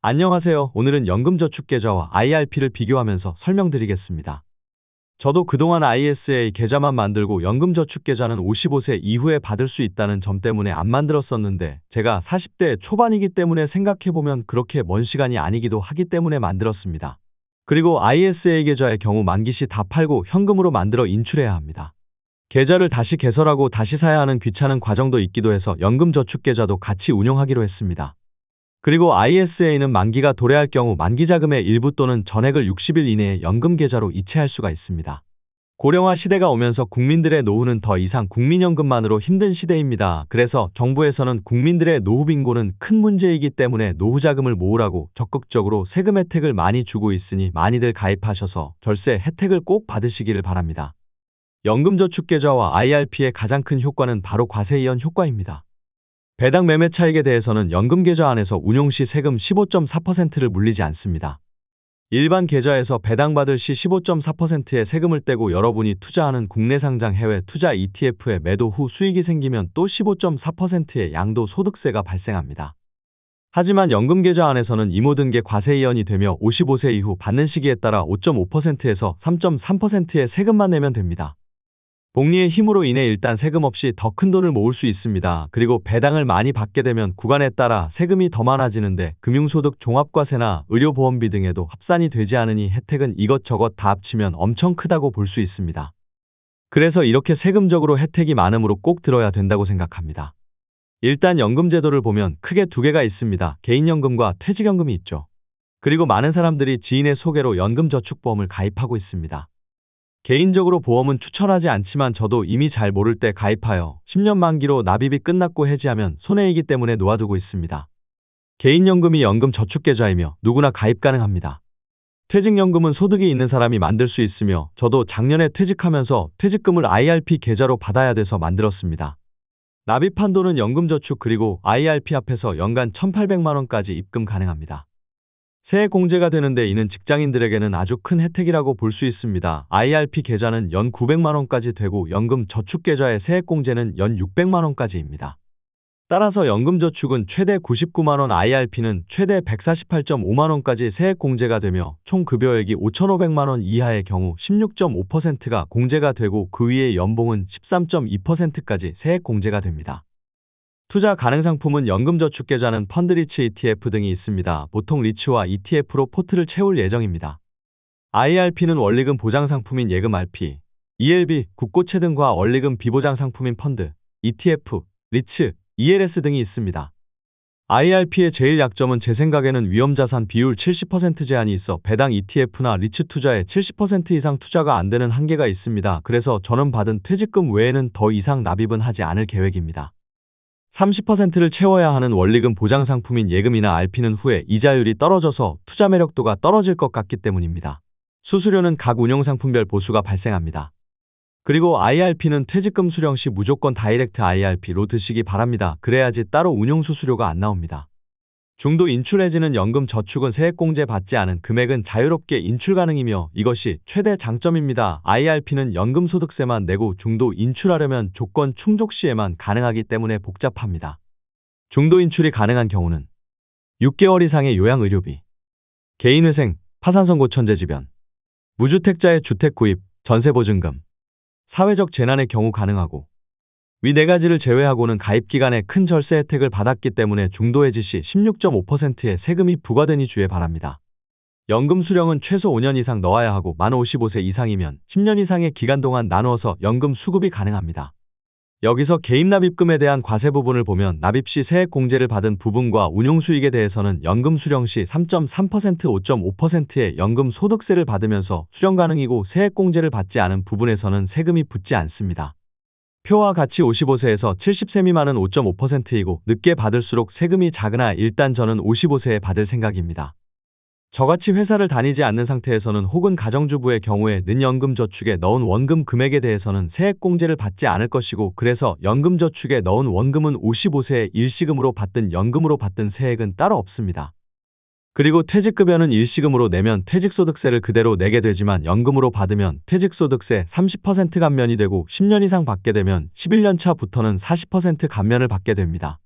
안녕하세요. 오늘은 연금저축계좌와 IRP를 비교하면서 설명드리겠습니다. 저도 그동안 ISA 계좌만 만들고 연금저축계좌는 55세 이후에 받을 수 있다는 점 때문에 안 만들었었는데 제가 40대 초반이기 때문에 생각해보면 그렇게 먼 시간이 아니기도 하기 때문에 만들었습니다. 그리고 ISA 계좌의 경우 만기 시 다 팔고 현금으로 만들어 인출해야 합니다. 계좌를 다시 개설하고 다시 사야 하는 귀찮은 과정도 있기도 해서 연금저축계좌도 같이 운영하기로 했습니다. 그리고 ISA는 만기가 도래할 경우 만기 자금의 일부 또는 전액을 60일 이내에 연금 계좌로 이체할 수가 있습니다. 고령화 시대가 오면서 국민들의 노후는 더 이상 국민연금만으로 힘든 시대입니다. 그래서 정부에서는 국민들의 노후 빈곤은 큰 문제이기 때문에 노후 자금을 모으라고 적극적으로 세금 혜택을 많이 주고 있으니 많이들 가입하셔서 절세 혜택을 꼭 받으시기를 바랍니다. 연금저축계좌와 IRP의 가장 큰 효과는 바로 과세이연 효과입니다. 배당 매매 차익에 대해서는 연금 계좌 안에서 운용 시 세금 15.4%를 물리지 않습니다. 일반 계좌에서 배당받을 시 15.4%의 세금을 떼고 여러분이 투자하는 국내 상장 해외 투자 ETF의 매도 후 수익이 생기면 또 15.4%의 양도 소득세가 발생합니다. 하지만 연금 계좌 안에서는 이 모든 게 과세 이연이 되며 55세 이후 받는 시기에 따라 5.5%에서 3.3%의 세금만 내면 됩니다. 복리의 힘으로 인해 일단 세금 없이 더 큰 돈을 모을 수 있습니다. 그리고 배당을 많이 받게 되면 구간에 따라 세금이 더 많아지는데 금융소득 종합과세나 의료보험비 등에도 합산이 되지 않으니 혜택은 이것저것 다 합치면 엄청 크다고 볼 수 있습니다. 그래서 이렇게 세금적으로 혜택이 많으므로 꼭 들어야 된다고 생각합니다. 일단 연금제도를 보면 크게 두 개가 있습니다. 개인연금과 퇴직연금이 있죠. 그리고 많은 사람들이 지인의 소개로 연금저축보험을 가입하고 있습니다. 개인적으로 보험은 추천하지 않지만 저도 이미 잘 모를 때 가입하여 10년 만기로 납입이 끝났고 해지하면 손해이기 때문에 놓아두고 있습니다. 개인연금이 연금저축계좌이며 누구나 가입 가능합니다. 퇴직연금은 소득이 있는 사람이 만들 수 있으며 저도 작년에 퇴직하면서 퇴직금을 IRP 계좌로 받아야 돼서 만들었습니다. 납입한 돈은 연금저축 그리고 IRP 앞에서 연간 1,800만원까지 입금 가능합니다. 세액 공제가 되는데 이는 직장인들에게는 아주 큰 혜택이라고 볼 수 있습니다. IRP 계좌는 연 900만 원까지 되고 연금 저축 계좌의 세액 공제는 연 600만 원까지입니다. 따라서 연금 저축은 최대 99만 원, IRP는 최대 148.5만 원까지 세액 공제가 되며 총 급여액이 5,500만 원 이하의 경우 16.5%가 공제가 되고 그 위에 연봉은 13.2%까지 세액 공제가 됩니다. 투자 가능 상품은 연금저축계좌는 펀드리츠 ETF 등이 있습니다. 보통 리츠와 ETF로 포트를 채울 예정입니다. IRP는 원리금 보장 상품인 예금 RP, ELB, 국고채 등과 원리금 비보장 상품인 펀드, ETF, 리츠, ELS 등이 있습니다. IRP의 제일 약점은 제 생각에는 위험자산 비율 70% 제한이 있어 배당 ETF나 리츠 투자에 70% 이상 투자가 안 되는 한계가 있습니다. 그래서 저는 받은 퇴직금 외에는 더 이상 납입은 하지 않을 계획입니다. 30%를 채워야 하는 원리금 보장 상품인 예금이나 RP는 후에 이자율이 떨어져서 투자 매력도가 떨어질 것 같기 때문입니다. 수수료는 각 운용 상품별 보수가 발생합니다. 그리고 IRP는 퇴직금 수령 시 무조건 다이렉트 IRP로 드시기 바랍니다. 그래야지 따로 운용 수수료가 안 나옵니다. 중도 인출 해지는 연금 저축은 세액공제 받지 않은 금액은 자유롭게 인출 가능이며 이것이 최대 장점입니다. IRP는 연금소득세만 내고 중도 인출하려면 조건 충족 시에만 가능하기 때문에 복잡합니다. 중도 인출이 가능한 경우는 6개월 이상의 요양의료비, 개인회생, 파산선고천재지변, 무주택자의 주택구입, 전세보증금, 사회적 재난의 경우 가능하고 위 네 가지를 제외하고는 가입 기간에 큰 절세 혜택을 받았기 때문에 중도 해지 시 16.5%의 세금이 부과되니 주의 바랍니다. 연금 수령은 최소 5년 이상 넣어야 하고 만 55세 이상이면 10년 이상의 기간 동안 나누어서 연금 수급이 가능합니다. 여기서 개인 납입금에 대한 과세 부분을 보면 납입 시 세액 공제를 받은 부분과 운용 수익에 대해서는 연금 수령 시 3.3% 5.5%의 연금 소득세를 받으면서 수령 가능이고 세액 공제를 받지 않은 부분에서는 세금이 붙지 않습니다. 표와 같이 55세에서 70세 미만은 5.5%이고 늦게 받을수록 세금이 작으나 일단 저는 55세에 받을 생각입니다. 저같이 회사를 다니지 않는 상태에서는 혹은 가정주부의 경우에 는연금 저축에 넣은 원금 금액에 대해서는 세액 공제를 받지 않을 것이고 그래서 연금 저축에 넣은 원금은 55세에 일시금으로 받든 연금으로 받든 세액은 따로 없습니다. 그리고 퇴직급여는 일시금으로 내면 퇴직소득세를 그대로 내게 되지만 연금으로 받으면 퇴직소득세 30% 감면이 되고 10년 이상 받게 되면 11년 차부터는 40% 감면을 받게 됩니다.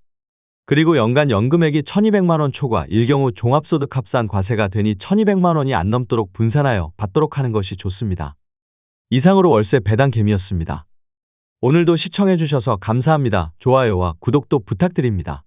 그리고 연간 연금액이 1200만 원 초과, 일경우 종합소득 합산 과세가 되니 1200만 원이 안 넘도록 분산하여 받도록 하는 것이 좋습니다. 이상으로 월세 배당 개미였습니다. 오늘도 시청해주셔서 감사합니다. 좋아요와 구독도 부탁드립니다.